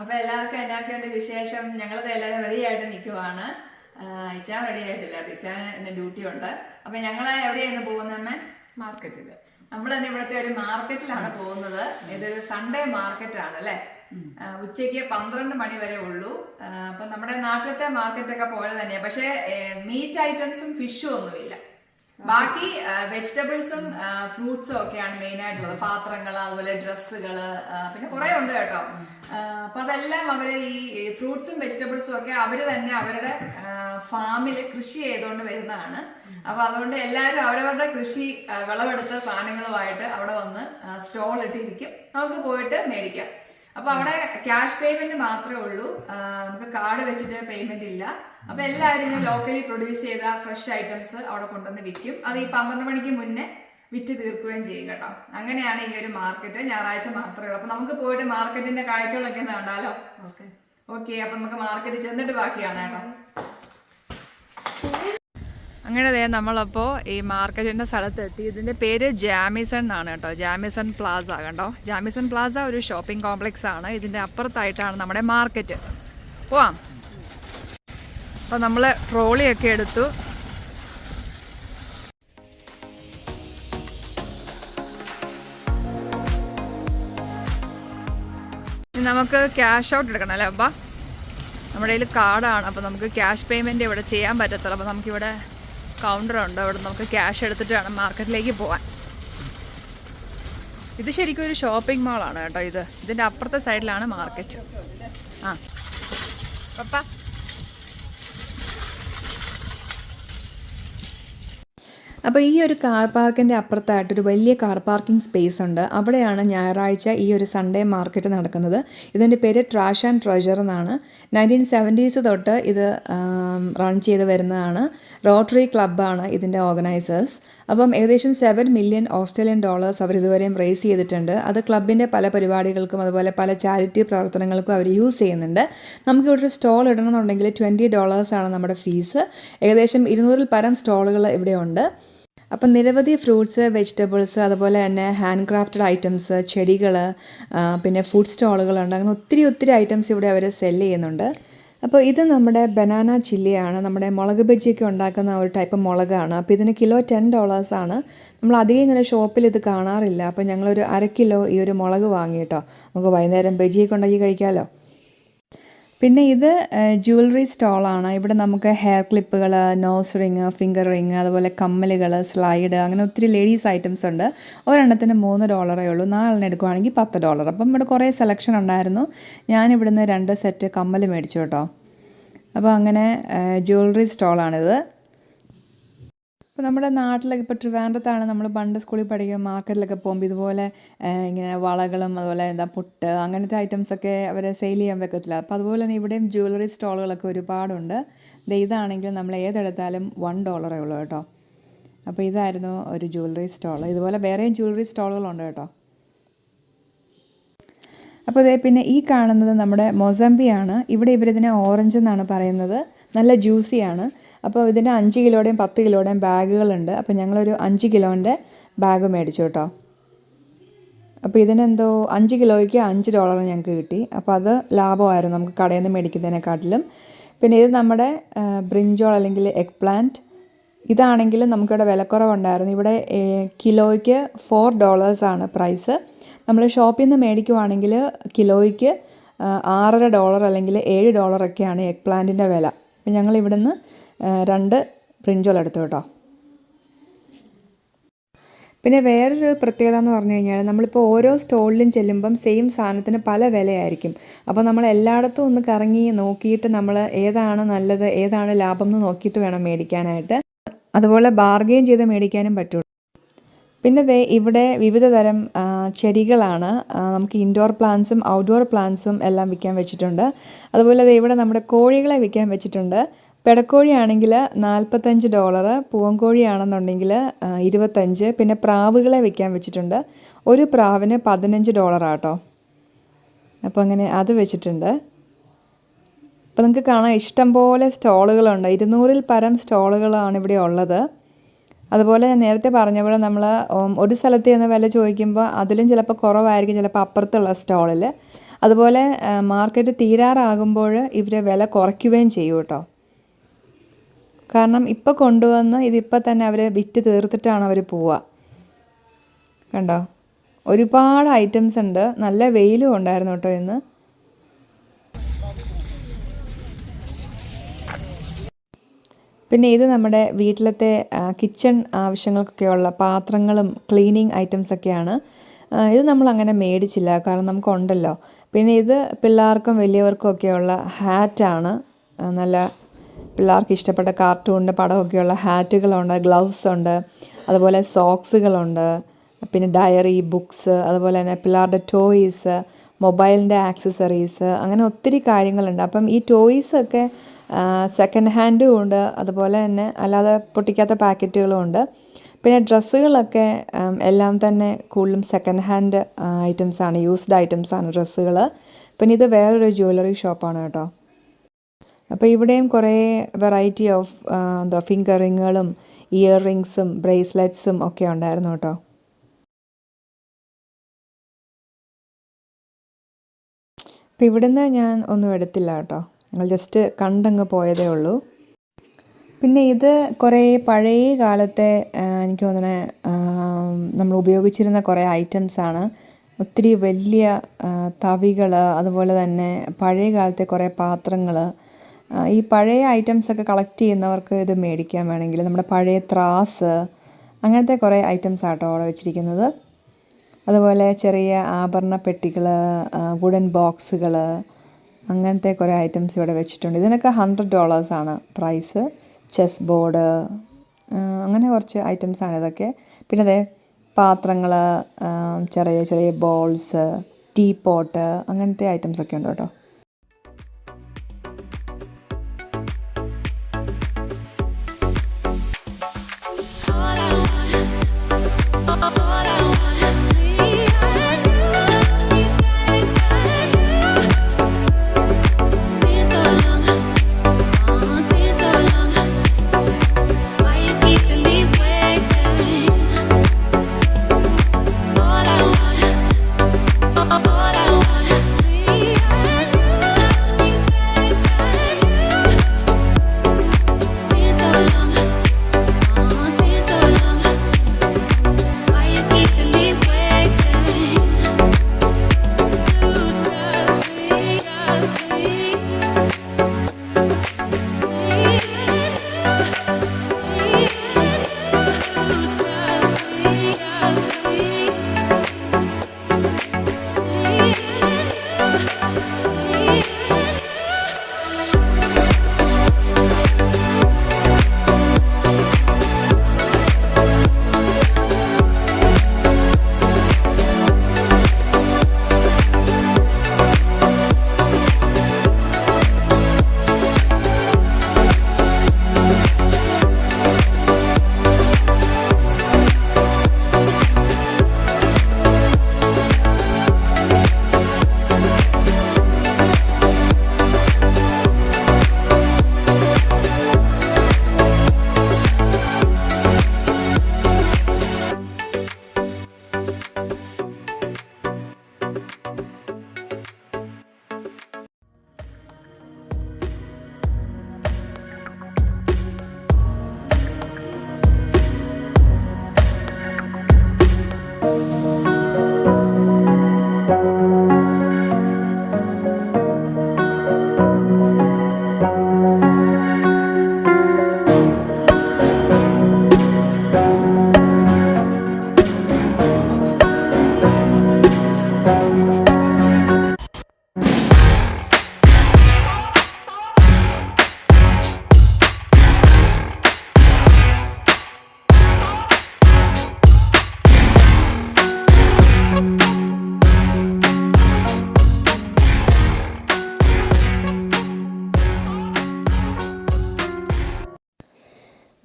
അപ്പൊ എല്ലാവർക്കും എന്നാക്കേണ്ട വിശേഷം. ഞങ്ങളത് എല്ലാവരും റെഡി ആയിട്ട് നിൽക്കുവാണ് ഇച്ചാൻ റെഡി ആയിട്ടില്ല ഇച്ചാൻ എന്റെ ഡ്യൂട്ടി ഉണ്ട്. അപ്പൊ ഞങ്ങൾ എവിടെയാണ് പോകുന്നമ്മ മാർക്കറ്റിൽ നമ്മൾ തന്നെ ഇവിടുത്തെ ഒരു മാർക്കറ്റിലാണ് പോകുന്നത്. ഇതൊരു സൺഡേ മാർക്കറ്റ് ആണ് അല്ലേ? ഉച്ചയ്ക്ക് പന്ത്രണ്ട് മണി വരെ ഉള്ളൂ. അപ്പൊ നമ്മുടെ നാട്ടിലത്തെ മാർക്കറ്റൊക്കെ പോലെ തന്നെയാണ് പക്ഷേ മീറ്റ് ഐറ്റംസും ഫിഷും ഒന്നുമില്ല. ബാക്കി വെജിറ്റബിൾസും ഫ്രൂട്ട്സും ഒക്കെയാണ് മെയിൻ ആയിട്ടുള്ളത് പാത്രങ്ങൾ അതുപോലെ ഡ്രസ്സുകൾ പിന്നെ കുറെ ഉണ്ട് കേട്ടോ. അപ്പൊ അതെല്ലാം അവർ ഈ ഫ്രൂട്ട്സും വെജിറ്റബിൾസും ഒക്കെ അവർ തന്നെ അവരുടെ ഫാമിൽ കൃഷി ചെയ്തുകൊണ്ട് വരുന്നതാണ്. അപ്പൊ അതുകൊണ്ട് എല്ലാവരും അവരവരുടെ കൃഷി വിളവെടുത്ത സാധനങ്ങളുമായിട്ട് അവിടെ വന്ന് സ്റ്റോൾ ഇട്ടിരിക്കും നമുക്ക് പോയിട്ട് മേടിക്കാം. അപ്പൊ അവിടെ ക്യാഷ് പേയ്മെന്റ് മാത്രമേ ഉള്ളൂ. നമുക്ക് കാർഡ് വെച്ചിട്ട് പേയ്മെന്റ് ഇല്ല. അപ്പൊ എല്ലാവരും ഇങ്ങനെ ലോക്കലി പ്രൊഡ്യൂസ് ചെയ്ത ഫ്രഷ് ഐറ്റംസ് അവിടെ കൊണ്ടുവന്ന് വിൽക്കും. അത് ഈ പന്ത്രണ്ട് മണിക്ക് മുന്നേ വിറ്റ് തീർക്കുകയും ചെയ്യും കേട്ടോ. അങ്ങനെയാണ് ഈ ഒരു മാർക്കറ്റ് ഞായറാഴ്ച മാത്രമേ ഉള്ളൂ. അപ്പൊ നമുക്ക് പോയിട്ട് മാർക്കറ്റിന്റെ കാഴ്ചകളൊക്കെ ഒന്ന് കണ്ടാലോ? ഓക്കെ. ഓക്കെ അപ്പൊ നമുക്ക് മാർക്കറ്റ് ചെന്നിട്ട് ബാക്കിയാണ് കേട്ടോ. അങ്ങനെ ദേ നമ്മളപ്പോൾ ഈ മാർക്കറ്റിന്റെ സ്ഥലത്തെത്തി. ഇതിന്റെ പേര് ജാമിസൺ എന്നാണ് കേട്ടോ. ജാമിസൺ പ്ലാസ കണ്ടോ? ജാമിസൺ പ്ലാസ ഒരു ഷോപ്പിംഗ് കോംപ്ലക്സ് ആണ്. ഇതിന്റെ അപ്പുറത്തായിട്ടാണ് നമ്മുടെ മാർക്കറ്റ്. പോവാം. അപ്പോൾ നമ്മൾ ട്രോളിയൊക്കെ എടുത്തു. നമുക്ക് ക്യാഷ് ഔട്ട് എടുക്കണം അല്ലേ അപ്പ നമ്മുടെ കയ്യിൽ കാർഡാണ് അപ്പോൾ നമുക്ക് ക്യാഷ് പേയ്മെന്റ് ഇവിടെ ചെയ്യാൻ പറ്റത്തുള്ളൂ. അപ്പോൾ നമുക്കിവിടെ കൗണ്ടറുണ്ട് അവിടെ നമുക്ക് ക്യാഷ് എടുത്തിട്ട് വേണം മാർക്കറ്റിലേക്ക് പോകാൻ ഇത് ശരിക്കും ഒരു ഷോപ്പിംഗ് മാളാണ് കേട്ടോ ഇത്. ഇതിന്റെ അപ്പുറത്തെ സൈഡിലാണ് മാർക്കറ്റ് ആ. പപ്പ. അപ്പോൾ ഈ ഒരു കാർ പാർക്കിന്റെ അപ്പുറത്തായിട്ടൊരു വലിയ കാർ പാർക്കിംഗ് സ്പേസ് ഉണ്ട്. അവിടെയാണ് ഞായറാഴ്ച ഈ ഒരു സൺഡേ മാർക്കറ്റ് നടക്കുന്നത്. ഇതിന്റെ പേര് ട്രാഷ് ആൻഡ് ട്രഷർ എന്നാണ്. നയന്റീൻ സെവന്റീസ് തൊട്ട് ഇത് റൺ ചെയ്ത് വരുന്നതാണ്. റോട്ടറി ക്ലബ്ബാണ് ഇതിന്റെ ഓർഗനൈസേഴ്സ് അപ്പം ഏകദേശം സെവൻ മില്യൺ ഓസ്ട്രേലിയൻ ഡോളേഴ്സ് അവർ ഇതുവരെയും റേസ് ചെയ്തിട്ടുണ്ട്. അത് ക്ലബിന്റെ പല പരിപാടികൾക്കും അതുപോലെ പല ചാരിറ്റി പ്രവർത്തനങ്ങൾക്കും അവർ യൂസ് ചെയ്യുന്നുണ്ട്. നമുക്കിവിടെ ഒരു സ്റ്റോൾ ഇടണമെന്നുണ്ടെങ്കിൽ ട്വന്റി ഡോളേഴ്സാണ് നമ്മുടെ ഫീസ് ഏകദേശം ഇരുന്നൂറിൽ പരം സ്റ്റോളുകൾ ഇവിടെയുണ്ട് അപ്പം നിരവധി ഫ്രൂട്ട്സ് വെജിറ്റബിൾസ് അതുപോലെ തന്നെ ഹാൻഡ് ക്രാഫ്റ്റഡ് ഐറ്റംസ് ചെടികൾ പിന്നെ ഫുഡ് സ്റ്റോളുകളുണ്ട്. അങ്ങനെ ഒത്തിരി ഒത്തിരി ഐറ്റംസ് ഇവിടെ അവർ സെൽ ചെയ്യുന്നുണ്ട്. അപ്പോൾ ഇത് നമ്മുടെ ബനാന ചില്ലിയാണ്. നമ്മുടെ മുളക് ബജിയൊക്കെ ഉണ്ടാക്കുന്ന ഒരു ടൈപ്പ് മുളകാണ്. അപ്പോൾ ഇതിന് കിലോ ടെൻ ഡോളേഴ്സാണ് നമ്മൾ അധികം ഇങ്ങനെ ഷോപ്പിൽ ഇത് കാണാറില്ല. അപ്പോൾ ഞങ്ങളൊരു അര കിലോ ഈ ഒരു മുളക് വാങ്ങിയിട്ടോ നമുക്ക് വൈകുന്നേരം ബജിയൊക്കെ ഉണ്ടാക്കി കഴിക്കാമല്ലോ പിന്നെ ഇത് ജുവലറി സ്റ്റോളാണ് ഇവിടെ നമുക്ക് ഹെയർ ക്ലിപ്പുകൾ നോസ് റിങ് ഫിംഗർ റിങ് അതുപോലെ കമ്മലുകൾ സ്ലൈഡ് അങ്ങനെ ഒത്തിരി ലേഡീസ് ഐറ്റംസ് ഉണ്ട്. ഒരെണ്ണത്തിന് മൂന്ന് ഡോളറേ ഉള്ളൂ. നാലെണ്ണം എടുക്കുവാണെങ്കിൽ പത്ത് ഡോളർ അപ്പം ഇവിടെ കുറേ സെലക്ഷൻ ഉണ്ടായിരുന്നു. ഞാൻ ഇവിടുന്ന് രണ്ട് സെറ്റ് കമ്മൽ മേടിച്ചു കേട്ടോ. അപ്പോൾ അങ്ങനെ ജ്വല്ലറി സ്റ്റോളാണിത് ഇപ്പോൾ നമ്മുടെ നാട്ടിലൊക്കെ ഇപ്പോൾ ട്രിവാൻഡ്രത്താണ് നമ്മൾ പണ്ട് സ്കൂളിൽ പഠിക്കുക മാർക്കറ്റിലൊക്കെ പോകുമ്പോൾ ഇതുപോലെ ഇങ്ങനെ വളകളും അതുപോലെ എന്താ പുട്ട് അങ്ങനത്തെ ഐറ്റംസൊക്കെ അവർ സെയിൽ ചെയ്യാൻ വെക്കത്തില്ല. അപ്പോൾ അതുപോലെ തന്നെ ഇവിടെയും ജ്വല്ലറി സ്റ്റോളുകളൊക്കെ ഒരുപാടുണ്ട്. ഇതാണെങ്കിൽ നമ്മൾ ഏതെടുത്താലും വൺ ഡോളറേ ഉള്ളൂ കേട്ടോ. അപ്പോൾ ഇതായിരുന്നു ഒരു ജ്വല്ലറി സ്റ്റോൾ ഇതുപോലെ വേറെയും ജ്വല്ലറി സ്റ്റോളുകളുണ്ട് കേട്ടോ. അപ്പോൾ ഇതേ പിന്നെ ഈ കാണുന്നത് നമ്മുടെ മൊസംബിയാണ്. ഇവിടെ ഇവരിതിനെ ഓറഞ്ച് എന്നാണ് പറയുന്നത്. നല്ല ജ്യൂസിയാണ്. അപ്പോൾ ഇതിന്റെ അഞ്ച് കിലോയുടെയും പത്ത് കിലോയുടെയും ബാഗുകളുണ്ട്. അപ്പോൾ ഞങ്ങളൊരു അഞ്ച് കിലോന്റെ ബാഗ് മേടിച്ചു കേട്ടോ. അപ്പോൾ ഇതിനെന്തോ അഞ്ച് കിലോയ്ക്ക് അഞ്ച് ഡോളർ ഞങ്ങൾക്ക് കിട്ടി. അപ്പോൾ അത് ലാഭമായിരുന്നു നമുക്ക് കടയിൽ നിന്ന് മേടിക്കുന്നതിനെക്കാട്ടിലും. പിന്നെ ഇത് നമ്മുടെ ബ്രിഞ്ചോൾ അല്ലെങ്കിൽ എഗ് പ്ലാന്റ് ഇതാണെങ്കിലും നമുക്കിവിടെ വിലക്കുറവുണ്ടായിരുന്നു. ഇവിടെ കിലോയ്ക്ക് ഫോർ ഡോളേഴ്സാണ് പ്രൈസ് നമ്മൾ ഷോപ്പിൽ നിന്ന് മേടിക്കുവാണെങ്കിൽ കിലോയ്ക്ക് ആറര ഡോളർ അല്ലെങ്കിൽ ഏഴ് ഡോളറൊക്കെയാണ് എഗ് പ്ലാന്റിന്റെ വില. അപ്പം ഞങ്ങൾ ഇവിടുന്ന് രണ്ട് ബ്രിഞ്ചോൾ എടുത്തു കേട്ടോ. പിന്നെ വേറൊരു പ്രത്യേകത എന്ന് പറഞ്ഞു കഴിഞ്ഞാൽ നമ്മളിപ്പോൾ ഓരോ സ്റ്റോളിലും ചെല്ലുമ്പം സെയിം സാധനത്തിന് പല വിലയായിരിക്കും. അപ്പോൾ നമ്മൾ എല്ലായിടത്തും ഒന്ന് കറങ്ങി നോക്കിയിട്ട് നമ്മൾ ഏതാണ് നല്ലത് ഏതാണ് ലാഭം എന്ന് നോക്കിയിട്ട് വേണം മേടിക്കാനായിട്ട്. അതുപോലെ ബാർഗെയിൻ ചെയ്ത് മേടിക്കാനും പറ്റുള്ളൂ പിന്നെ ദേ ഇവിടെ വിവിധ തരം ചെടികളാണ്. നമുക്ക് ഇൻഡോർ പ്ലാന്റ്സും ഔട്ട്ഡോർ പ്ലാന്റ്സും എല്ലാം വിൽക്കാൻ വെച്ചിട്ടുണ്ട്. അതുപോലെ ദേ ഇവിടെ നമ്മുടെ കോഴികളെ വിൽക്കാൻ വെച്ചിട്ടുണ്ട്. പെടക്കോഴിയാണെങ്കിൽ നാൽപ്പത്തഞ്ച് ഡോളർ പൂവൻകോഴിയാണെന്നുണ്ടെങ്കിൽ ഇരുപത്തഞ്ച്. പിന്നെ പ്രാവുകളെ വിൽക്കാൻ വെച്ചിട്ടുണ്ട്. ഒരു പ്രാവിന് പതിനഞ്ച് ഡോളറാട്ടോ അപ്പോൾ അങ്ങനെ അത് വെച്ചിട്ടുണ്ട്. അപ്പോൾ നിങ്ങൾക്ക് കാണാം ഇഷ്ടംപോലെ സ്റ്റോളുകളുണ്ട്. ഇരുന്നൂറിൽ പരം സ്റ്റോളുകളാണ് ഇവിടെ ഉള്ളത്. അതുപോലെ ഞാൻ നേരത്തെ പറഞ്ഞ പോലെ നമ്മൾ ഒരു സ്ഥലത്ത് നിന്ന് വില ചോദിക്കുമ്പോൾ അതിലും ചിലപ്പോൾ കുറവായിരിക്കും ചിലപ്പോൾ അപ്പുറത്തുള്ള സ്റ്റോളിൽ അതുപോലെ മാർക്കറ്റ് തീരാറാകുമ്പോൾ ഇവർ വില കുറയ്ക്കുകയും ചെയ്യും കേട്ടോ. കാരണം ഇപ്പോൾ കൊണ്ടുവന്ന് ഇതിപ്പോൾ തന്നെ അവർ വിറ്റ് തീർത്തിട്ടാണ് അവർ പോവുക കണ്ടോ? ഒരുപാട് ഐറ്റംസ് ഉണ്ട്. നല്ല വെയിലും ഉണ്ടായിരുന്നു കേട്ടോ ഇന്ന്. പിന്നെ ഇത് നമ്മുടെ വീട്ടിലത്തെ കിച്ചൺ ആവശ്യങ്ങൾക്കൊക്കെയുള്ള പാത്രങ്ങളും ക്ലീനിങ് ഐറ്റംസ് ഒക്കെയാണ്. ആ, ഇത് നമ്മൾ അങ്ങനെ മേടിച്ചില്ല കാരണം നമുക്കുണ്ടല്ലോ. പിന്നെ ഇത് പിള്ളേർക്കും വലിയവർക്കും ഒക്കെയുള്ള ഹാറ്റാണ് നല്ല പിള്ളേർക്ക് ഇഷ്ടപ്പെട്ട കാർട്ടൂണിന്റെ പടമൊക്കെയുള്ള ഹാറ്റുകളുണ്ട് ഗ്ലൗസ് ഉണ്ട് അതുപോലെ സോക്സുകളുണ്ട് പിന്നെ ഡയറി ബുക്സ് അതുപോലെ തന്നെ പിള്ളേരുടെ ടോയ്സ് മൊബൈലിന്റെ ആക്സസറീസ് അങ്ങനെ ഒത്തിരി കാര്യങ്ങളുണ്ട്. അപ്പം ഈ ടോയ്സൊക്കെ സെക്കൻഡ് ഹാൻഡും ഉണ്ട്. അതുപോലെ തന്നെ അല്ലാതെ പൊട്ടിക്കാത്ത പാക്കറ്റുകളും ഉണ്ട്. പിന്നെ ഡ്രസ്സുകളൊക്കെ എല്ലാം തന്നെ കൂടുതലും സെക്കൻഡ് ഹാൻഡ് ഐറ്റംസാണ് യൂസ്ഡ് ഐറ്റംസാണ് ഡ്രസ്സുകൾ പിന്നെ ഇത് വേറൊരു ജ്വല്ലറി ഷോപ്പാണ് കേട്ടോ. അപ്പോൾ ഇവിടെയും കുറേ വെറൈറ്റി ഓഫ് എന്താ ഫിംഗർ റിങ്ങുകളും ഇയർ റിങ്സും ബ്രേസ്ലെറ്റ്സും ഒക്കെ ഉണ്ടായിരുന്നു കേട്ടോ. അപ്പോൾ ഇവിടുന്ന് ഞാൻ ഒന്നും എടുത്തില്ല കേട്ടോ. ഞങ്ങൾ ജസ്റ്റ് കണ്ടങ്ങ് പോയതേ ഉള്ളൂ. പിന്നെ ഇത് കുറേ പഴയ കാലത്തെ എനിക്ക് തോന്നണേ നമ്മൾ ഉപയോഗിച്ചിരുന്ന കുറേ ഐറ്റംസാണ് ഒത്തിരി വലിയ തവികൾ അതുപോലെ തന്നെ പഴയ കാലത്തെ കുറേ പാത്രങ്ങൾ ഈ പഴയ ഐറ്റംസൊക്കെ കളക്ട് ചെയ്യുന്നവർക്ക് ഇത് മേടിക്കാൻ വേണമെങ്കിൽ നമ്മുടെ പഴയ ത്രാസ് അങ്ങനത്തെ കുറേ ഐറ്റംസ് ആട്ടോ അവിടെ വെച്ചിരിക്കുന്നത്. അതുപോലെ ചെറിയ ആഭരണ പെട്ടികൾ വുഡൻ ബോക്സുകൾ അങ്ങനത്തെ കുറേ ഐറ്റംസ് ഇവിടെ വെച്ചിട്ടുണ്ട്. ഇതിനൊക്കെ ഹൺഡ്രഡ് ഡോളേഴ്സാണ് പ്രൈസ് ചെസ് ബോർഡ് അങ്ങനെ കുറച്ച് ഐറ്റംസാണ് ഇതൊക്കെ. പിന്നെ അതെ പാത്രങ്ങൾ ചെറിയ ചെറിയ ബോൾസ് ടീ പോട്ട് അങ്ങനത്തെ ഐറ്റംസൊക്കെ ഉണ്ട് കേട്ടോ.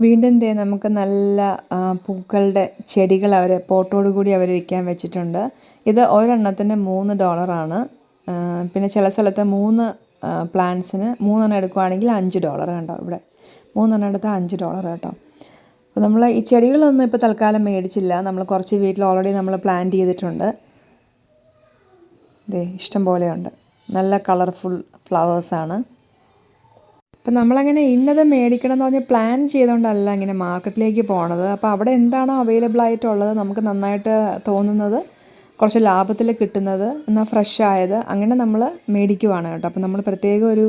വീണ്ടും ദേ നമുക്ക് നല്ല പൂക്കളുടെ ചെടികൾ അവർ പോട്ടോട് കൂടി അവർ വിൽക്കാൻ വെച്ചിട്ടുണ്ട്. ഇത് ഒരെണ്ണത്തിന് മൂന്ന് ഡോളറാണ്. പിന്നെ ചില സ്ഥലത്ത് മൂന്ന് പ്ലാന്റ്സിന് മൂന്നെണ്ണം എടുക്കുവാണെങ്കിൽ അഞ്ച് ഡോളർ കണ്ടോ ഇവിടെ. മൂന്നെണ്ണം എടുത്താൽ അഞ്ച് ഡോളർ കേട്ടോ. അപ്പോൾ നമ്മൾ ഈ ചെടികളൊന്നും ഇപ്പോൾ തൽക്കാലം മേടിച്ചില്ല. നമ്മൾ കുറച്ച് വീട്ടിൽ ഓൾറെഡി നമ്മൾ പ്ലാന്റ് ചെയ്തിട്ടുണ്ട്. ഇതേ ഇഷ്ടം പോലെയുണ്ട്. നല്ല കളർഫുൾ ഫ്ലവേഴ്സാണ് അപ്പം നമ്മളങ്ങനെ ഇന്നത് മേടിക്കണം എന്ന് പറഞ്ഞ് പ്ലാൻ ചെയ്തുകൊണ്ടല്ല ഇങ്ങനെ മാർക്കറ്റിലേക്ക് പോണത്. അപ്പോൾ അവിടെ എന്താണോ അവൈലബിൾ ആയിട്ടുള്ളത് നമുക്ക് നന്നായിട്ട് തോന്നുന്നത് കുറച്ച് ലാഭത്തിൽ കിട്ടുന്നത് എന്നാൽ ഫ്രഷ് ആയത് അങ്ങനെ നമ്മൾ മേടിക്കുവാണ് കേട്ടോ. അപ്പോൾ നമ്മൾ പ്രത്യേകം ഒരു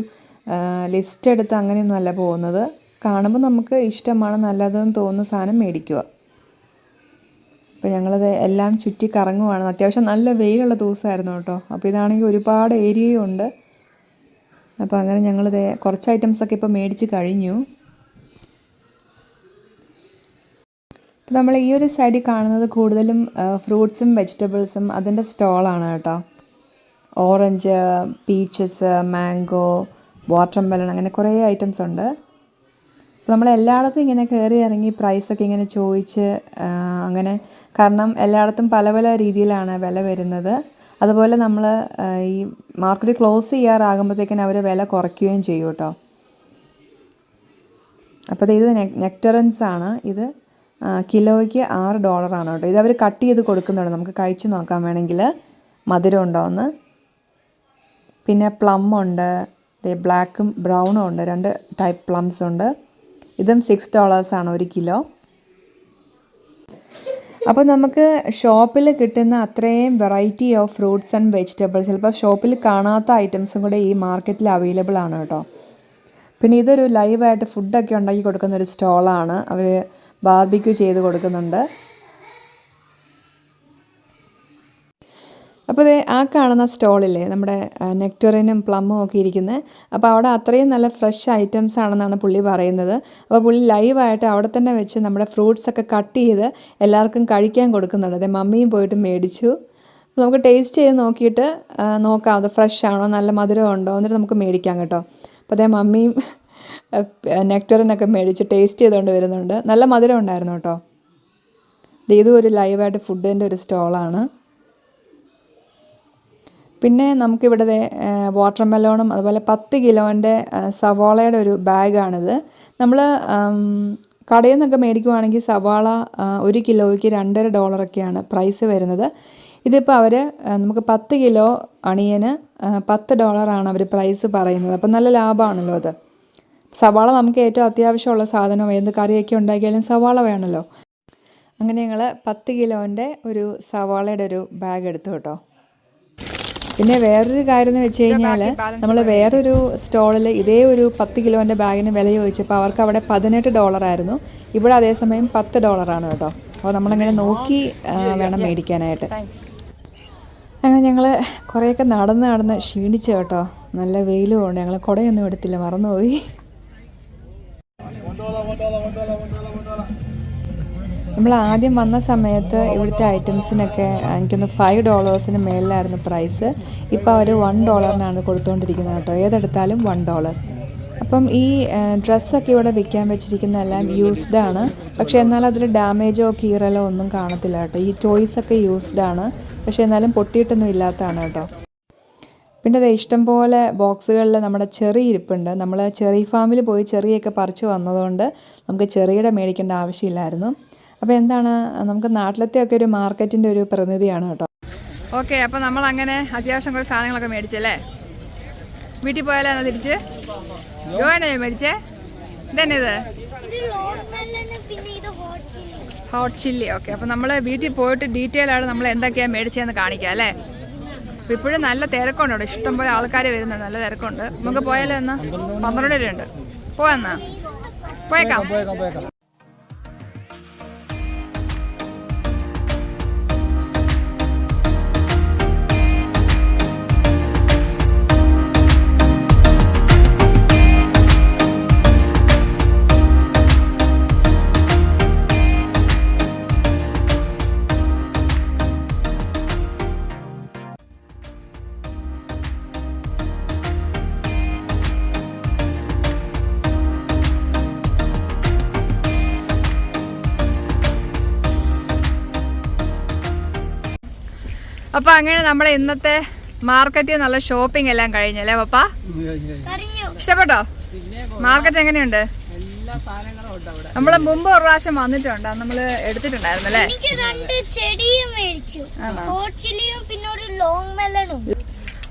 ലിസ്റ്റ് എടുത്ത് അങ്ങനെയൊന്നും അല്ല പോകുന്നത്. കാണുമ്പോൾ നമുക്ക് ഇഷ്ടമാണ് നല്ലതെന്ന് തോന്നുന്ന സാധനം മേടിക്കുക. അപ്പോൾ ഞങ്ങളത് എല്ലാം ചുറ്റി കറങ്ങുവാണ്. അത്യാവശ്യം നല്ല വെയിലുള്ള ദിവസമായിരുന്നു കേട്ടോ. അപ്പോൾ ഇതാണെങ്കിൽ ഒരുപാട് ഏരിയയും ഉണ്ട് അപ്പോൾ അങ്ങനെ ഞങ്ങൾ കുറച്ച് ഐറ്റംസൊക്കെ ഇപ്പോൾ മേടിച്ച് കഴിഞ്ഞു. അപ്പോൾ നമ്മൾ ഈ ഒരു സൈഡിൽ കാണുന്നത് കൂടുതലും ഫ്രൂട്ട്സും വെജിറ്റബിൾസും അതിന്റെ സ്റ്റോളാണ് കേട്ടോ. Orange peaches mango watermelon അങ്ങനെ കുറേ ഐറ്റംസ് ഉണ്ട്. നമ്മൾ എല്ലായിടത്തും ഇങ്ങനെ കയറി ഇറങ്ങി പ്രൈസൊക്കെ ഇങ്ങനെ ചോദിച്ച് അങ്ങനെ കാരണം എല്ലായിടത്തും പല പല രീതിയിലാണ് വില വരുന്നത്. അതുപോലെ നമ്മൾ ഈ മാർക്കറ്റ് ക്ലോസ് ചെയ്യാറാകുമ്പോഴത്തേക്കിന് അവർ വില കുറയ്ക്കുകയും ചെയ്യും കേട്ടോ അപ്പോൾ ഇത് നെക്ടറൻസ് ആണ്. ഇത് കിലോയ്ക്ക് ആറ് ഡോളറാണ് കേട്ടോ ഇത് അവർ കട്ട് ചെയ്ത് കൊടുക്കുന്നുണ്ട്. നമുക്ക് കഴിച്ച് നോക്കാൻ വേണമെങ്കിൽ മധുരം ഉണ്ടോ എന്ന്. പിന്നെ പ്ലം ഉണ്ട്. ബ്ലാക്കും ബ്രൗണും ഉണ്ട്. രണ്ട് ടൈപ്പ് പ്ലംസ് ഉണ്ട്. ഇതും സിക്സ് ഡോളേഴ്സാണ് ഒരു കിലോ. അപ്പോൾ നമുക്ക് ഷോപ്പിൽ കിട്ടുന്ന അത്രയും variety of fruits and vegetables ചിലപ്പോൾ ഷോപ്പിൽ കാണാത്ത ഐറ്റംസും കൂടെ ഈ മാർക്കറ്റിൽ അവൈലബിൾ ആണ് കേട്ടോ. പിന്നെ ഇതൊരു ലൈവായിട്ട് ഫുഡൊക്കെ ഉണ്ടാക്കി കൊടുക്കുന്ന ഒരു സ്റ്റോളാണ് അവർ ബാർബിക്യൂ ചെയ്ത് കൊടുക്കുന്നുണ്ട്. അപ്പോൾ ദേ ആ കാണുന്ന സ്റ്റോളില്ലേ നമ്മുടെ നെക്ടറിനും പ്ലമ്മും ഒക്കെ ഇരിക്കുന്നത് അപ്പോൾ അവിടെ അത്രയും നല്ല ഫ്രഷ് ഐറ്റംസ് ആണെന്നാണ് പുള്ളി പറയുന്നത്. അപ്പോൾ പുള്ളി ലൈവായിട്ട് അവിടെ തന്നെ വെച്ച് നമ്മുടെ ഫ്രൂട്ട്സ് ഒക്കെ കട്ട് ചെയ്ത് എല്ലാവർക്കും കഴിക്കാൻ കൊടുക്കുന്നുണ്ട്. അതെ മമ്മിയും പോയിട്ട് മേടിച്ചു. നമുക്ക് ടേസ്റ്റ് ചെയ്ത് നോക്കിയിട്ട് നോക്കാം. അത് ഫ്രഷ് ആണോ നല്ല മധുരം ഉണ്ടോ എന്നിട്ട് നമുക്ക് മേടിക്കാം കേട്ടോ. അപ്പോൾ അതേ മമ്മിയും നെക്ടറിനൊക്കെ മേടിച്ച് ടേസ്റ്റ് ചെയ്തുകൊണ്ട് വരുന്നുണ്ട്. നല്ല മധുരം ഉണ്ടായിരുന്നു കേട്ടോ. ഇതും ഒരു ലൈവായിട്ട് ഫുഡിന്റെ ഒരു സ്റ്റോളാണ്. പിന്നെ നമുക്കിവിടെ വാട്ടർ മെലോണും അതുപോലെ പത്ത് കിലോന്റെ സവാളയുടെ ഒരു ബാഗാണിത്. നമ്മൾ കടയിൽ നിന്നൊക്കെ മേടിക്കുവാണെങ്കിൽ സവാള ഒരു കിലോയ്ക്ക് രണ്ടര ഡോളറൊക്കെയാണ് പ്രൈസ് വരുന്നത്. ഇതിപ്പോൾ അവർ നമുക്ക് പത്ത് കിലോ അണിയന് പത്ത് ഡോളറാണ് അവർ പ്രൈസ് പറയുന്നത്. അപ്പം നല്ല ലാഭമാണല്ലോ അത്. സവാള നമുക്ക് ഏറ്റവും അത്യാവശ്യമുള്ള സാധനം എന്ത് കറിയൊക്കെ ഉണ്ടാക്കിയാലും സവാള വേണമല്ലോ അങ്ങനെ ഞങ്ങൾ പത്ത് കിലോന്റെ ഒരു സവാളയുടെ ഒരു ബാഗ് എടുത്തു കേട്ടോ. പിന്നെ വേറൊരു കാര്യം എന്ന് വെച്ച് കഴിഞ്ഞാൽ നമ്മൾ വേറൊരു സ്റ്റോളിൽ ഇതേ ഒരു പത്ത് കിലോന്റെ ബാഗിന് വില ചോദിച്ചപ്പോൾ അവർക്ക് അവിടെ പതിനെട്ട് ഡോളറായിരുന്നു ഇവിടെ അതേസമയം പത്ത് ഡോളറാണ് കേട്ടോ. അപ്പോൾ നമ്മളിങ്ങനെ നോക്കി വേണം മേടിക്കാനായിട്ട്. അങ്ങനെ ഞങ്ങൾ കുറേയൊക്കെ നടന്ന് നടന്ന് ക്ഷീണിച്ചു കേട്ടോ. നല്ല വെയിലും ഉണ്ട്. ഞങ്ങൾ കുടയൊന്നും എടുത്തില്ല. മറന്നുപോയി. നമ്മൾ ആദ്യം വന്ന സമയത്ത് ഇവിടുത്തെ ഐറ്റംസിനൊക്കെ എനിക്കൊന്ന് ഫൈവ് ഡോളേഴ്സിന് മേളിലായിരുന്നു പ്രൈസ് ഇപ്പോൾ അവർ വൺ ഡോളറിനാണ് കൊടുത്തുകൊണ്ടിരിക്കുന്നത് കേട്ടോ. ഏതെടുത്താലും വൺ ഡോളർ അപ്പം ഈ ഡ്രസ്സൊക്കെ ഇവിടെ വിൽക്കാൻ വെച്ചിരിക്കുന്നതെല്ലാം യൂസ്ഡ് ആണ്. പക്ഷേ എന്നാൽ അതിൽ ഡാമേജോ കീറലോ ഒന്നും കാണത്തില്ല കേട്ടോ. ഈ ടോയ്സ് ഒക്കെ യൂസ്ഡ് ആണ്. പക്ഷേ എന്നാലും പൊട്ടിയിട്ടൊന്നും ഇല്ലാത്തതാണ് കേട്ടോ. പിന്നെ അത് ഇഷ്ടംപോലെ ബോക്സുകളിൽ നമ്മുടെ ചെറി ഇരിപ്പുണ്ട്. നമ്മൾ ചെറി ഫാമിൽ പോയി ചെറിയൊക്കെ പറിച്ചു വന്നതുകൊണ്ട് നമുക്ക് ചെറിയുടെ മേടിക്കേണ്ട ആവശ്യമില്ലായിരുന്നു. അപ്പോൾ എന്താണ് നമുക്ക് നാട്ടിലത്തെ ഒക്കെ ഒരു മാർക്കറ്റിന്റെ ഒരു പ്രതിനിധിയാണ് കേട്ടോ. ഓക്കെ അപ്പോൾ നമ്മൾ അങ്ങനെ അത്യാവശ്യം കുറച്ച് സാധനങ്ങളൊക്കെ മേടിച്ചല്ലേ വീട്ടിൽ പോയാലോ എന്നാ തിരിച്ച്? ജോയിനോ മേടിച്ചേ? ഇതെന്നത് ഹോട്ട് ചില്ലി ഓക്കെ അപ്പോൾ നമ്മൾ വീട്ടിൽ പോയിട്ട് ഡീറ്റെയിൽ ആണ് നമ്മൾ എന്തൊക്കെയാണ് മേടിച്ചതെന്ന് കാണിക്കാം അല്ലേ? അപ്പോൾ ഇപ്പോഴും നല്ല തിരക്കുണ്ട്? അവിടെ ഇഷ്ടംപോലെ ആൾക്കാർ വരുന്നുണ്ട് നല്ല തിരക്കുണ്ട്. നമുക്ക് പോയാലോ എന്നാ? പന്ത്രണ്ട് രൂപയുണ്ട്. പോവാന്നാ പോയേക്കാം. അപ്പോൾ അങ്ങനെ നമ്മുടെ ഇന്നത്തെ മാർക്കറ്റിൽ നല്ല ഷോപ്പിംഗ് എല്ലാം കഴിഞ്ഞല്ലേ പപ്പ? ഇഷ്ടപ്പെട്ടോ? മാർക്കറ്റ് എങ്ങനെയുണ്ട്? നമ്മൾ മുമ്പ് ഒരു പ്രാവശ്യം വന്നിട്ടുണ്ട്. നമ്മൾ എടുത്തിട്ടുണ്ടായിരുന്നു അല്ലേ? ചെടിയും മേടിച്ചു. പിന്നെ ഒരു ലോങ്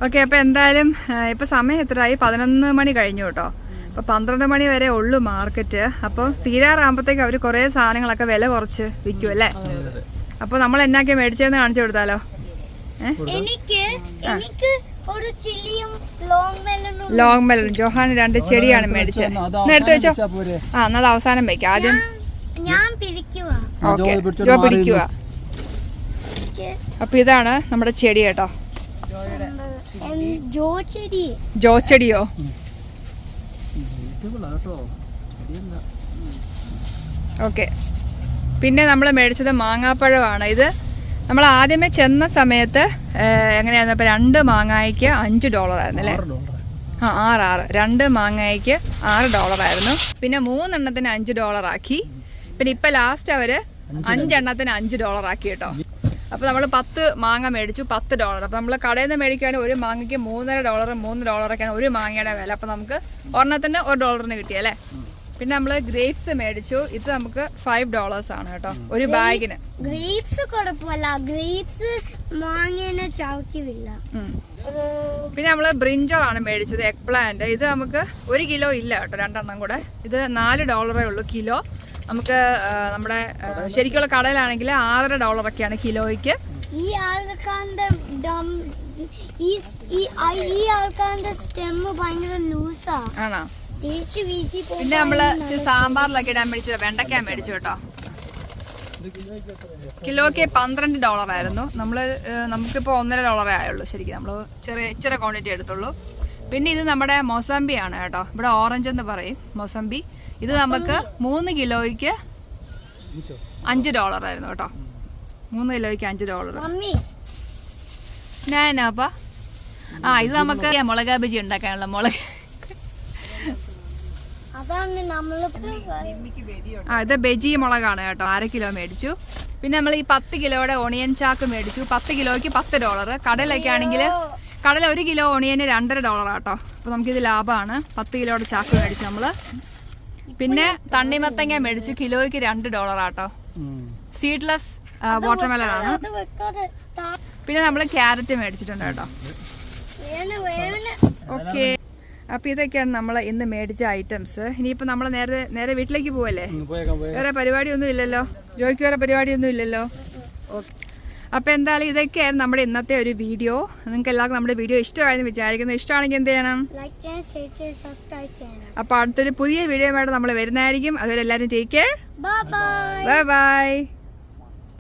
ഓക്കെ അപ്പൊ എന്തായാലും ഇപ്പൊ സമയം എത്രയായി? പതിനൊന്ന് മണി കഴിഞ്ഞു കേട്ടോ. അപ്പൊ പന്ത്രണ്ട് മണി വരെ ഉള്ളു മാർക്കറ്റ് അപ്പോൾ തീരാറാകുമ്പോഴത്തേക്ക് അവർ കുറേ സാധനങ്ങളൊക്കെ വില കുറച്ച് വിൽക്കും അല്ലേ? അപ്പോൾ നമ്മൾ എന്നാക്കിയാ മേടിച്ചതെന്ന് കാണിച്ചു കൊടുത്താലോ? എനിക്ക് എനിക്ക് ഒരു ചില്ലിയും ലോങ് മെലണും ലോങ് മെലൺ ജോഹാൻ രണ്ട് ചെടിയാണ് മേടിച്ചത്. നേരത്തെ വെച്ചോ? ആ എന്നാൽ അവസാനം വെക്കാം. ആദ്യം ഞാൻ പിരിക്കുക ജോ പിടിക്കുക അപ്പൊ ഇതാണ് നമ്മുടെ ചെടി കേട്ടോ. ജോ ചെടി. ജോ ചെടിയോ? ഓക്കെ. പിന്നെ നമ്മൾ മേടിച്ചത് മാങ്ങാപ്പഴമാണ്. ഇത് നമ്മൾ ആദ്യമേ ചെന്ന സമയത്ത് എങ്ങനെയായിരുന്നു? അപ്പോൾ രണ്ട് മാങ്ങായ്ക്ക് അഞ്ച് ഡോളർ ആയിരുന്നു അല്ലേ ആ ആറ് ആറ് രണ്ട് മാങ്ങായ്ക്ക് ആറ് ഡോളർ ആയിരുന്നു പിന്നെ മൂന്നെണ്ണത്തിന് അഞ്ച് ഡോളർ ആക്കി പിന്നെ ഇപ്പം ലാസ്റ്റ് അവർ അഞ്ചെണ്ണത്തിന് അഞ്ച് ഡോളർ ആക്കി കേട്ടോ. അപ്പോൾ നമ്മൾ പത്ത് മാങ്ങ മേടിച്ചു പത്ത് ഡോളർ. അപ്പോൾ നമ്മൾ കടയിൽ നിന്ന് മേടിക്കുകയാണെങ്കിൽ ഒരു മാങ്ങയ്ക്ക് മൂന്നര ഡോളർ മൂന്ന് ഡോളറൊക്കെയാണ് ഒരു മാങ്ങയുടെ വില. അപ്പോൾ നമുക്ക് ഒരെണ്ണത്തിന് ഒരു ഡോളറിന് കിട്ടിയല്ലേ പിന്നെ നമ്മൾ ഗ്രേപ്സ് മേടിച്ചു. ഇത് നമുക്ക് ഫൈവ് ഡോളേഴ്സ് ആണ് കേട്ടോ. ഒരു ബാഗിന് ഗ്രേപ്സ് കുഴപ്പമില്ല. ഗ്രേപ്സ് മാങ്ങേനെ ചവക്കില്ല. പിന്നെ നമ്മൾ ബ്രിഞ്ചോളാണ് മേടിച്ചത് എഗ് പ്ലാന്റ് ഇത് നമുക്ക് ഒരു കിലോ ഇല്ല കേട്ടോ രണ്ടെണ്ണം കൂടെ. ഇത് നാല് ഡോളറേ ഉള്ളൂ കിലോ നമുക്ക് നമ്മുടെ ശരിക്കുള്ള കടയിലാണെങ്കിൽ ആറര ഡോളറൊക്കെയാണ് കിലോയ്ക്ക് ഈ ആൾക്കാരുടെ ഡം ഈ ഈ ആ- ഈ ആൾക്കാരുടെ സ്റ്റെമ്മ് ഭയങ്കര ലൂസാ ആണോ? പിന്നെ നമ്മൾ സാമ്പാറിലൊക്കെ ഇടാൻ മേടിച്ചത്. വെണ്ടയ്ക്ക മേടിച്ചു കേട്ടോ. കിലോയ്ക്ക് പന്ത്രണ്ട് ഡോളർ ആയിരുന്നു. നമ്മൾ നമുക്കിപ്പോൾ ഒന്നര ഡോളറേ ആയുള്ളൂ ശരിക്കും. നമ്മൾ ചെറിയ ഇച്ചിരി ക്വാണ്ടിറ്റി എടുത്തുള്ളൂ. പിന്നെ ഇത് നമ്മുടെ മൊസംബി ആണ് കേട്ടോ. ഇവിടെ ഓറഞ്ച് എന്ന് പറയും മൊസംബി. ഇത് നമുക്ക് മൂന്ന് കിലോയ്ക്ക് അഞ്ച് ഡോളർ ആയിരുന്നു കേട്ടോ. മൂന്ന് കിലോയ്ക്ക് അഞ്ച് ഡോളർ ഞാനാപ്പ ആ ഇത് നമുക്ക് മുളക് ബജി ഉണ്ടാക്കാനുള്ള മുളക്. അതാണ് നമ്മൾ ആ ഇത് ബെജി മുളകാണ് കേട്ടോ. അര കിലോ മേടിച്ചു. പിന്നെ നമ്മൾ ഈ പത്ത് കിലോയുടെ ഓണിയൻ ചാക്ക് മേടിച്ചു. പത്ത് കിലോയ്ക്ക് പത്ത് ഡോളർ കടലൊക്കെ ആണെങ്കിൽ കടല ഒരു കിലോ ഓണിയന് രണ്ടര ഡോളർ ആട്ടോ അപ്പോൾ നമുക്കിത് ലാഭമാണ് പത്ത് കിലോയുടെ ചാക്ക് മേടിച്ചു നമ്മൾ പിന്നെ തണ്ണിമത്തങ്ങ മേടിച്ചു. കിലോയ്ക്ക് രണ്ട് ഡോളർ ആട്ടോ സീഡ്ലെസ് വാട്ടർമെലൺ ആണ്. പിന്നെ നമ്മൾ ക്യാരറ്റ് മേടിച്ചിട്ടുണ്ട് കേട്ടോ. ഓക്കെ അപ്പോൾ ഇതൊക്കെയാണ് നമ്മൾ ഇന്ന് മേടിച്ച ഐറ്റംസ് ഇനിയിപ്പോൾ നമ്മൾ നേരെ നേരെ വീട്ടിലേക്ക് പോവല്ലേ? വേറെ പരിപാടിയൊന്നും ഇല്ലല്ലോ? ജോയ്ക്ക് വേറെ പരിപാടിയൊന്നും ഇല്ലല്ലോ? ഓക്കെ അപ്പോൾ എന്തായാലും ഇതൊക്കെയായിരുന്നു നമ്മുടെ ഇന്നത്തെ ഒരു വീഡിയോ. നിങ്ങൾക്ക് എല്ലാവർക്കും നമ്മുടെ വീഡിയോ ഇഷ്ടമായെന്ന് വിചാരിക്കുന്നു. ഇഷ്ടമാണെങ്കിൽ എന്ത് ചെയ്യണം? ലൈക്ക് ചെയ്യാൻ ഷെയർ ചെയ്യാൻ സബ്സ്ക്രൈബ് ചെയ്യണം അപ്പോൾ അടുത്തൊരു പുതിയ വീഡിയോ വേണം നമ്മൾ വരുന്നതായിരിക്കും. അതുവരെ എല്ലാവരും take care bye bye bye bye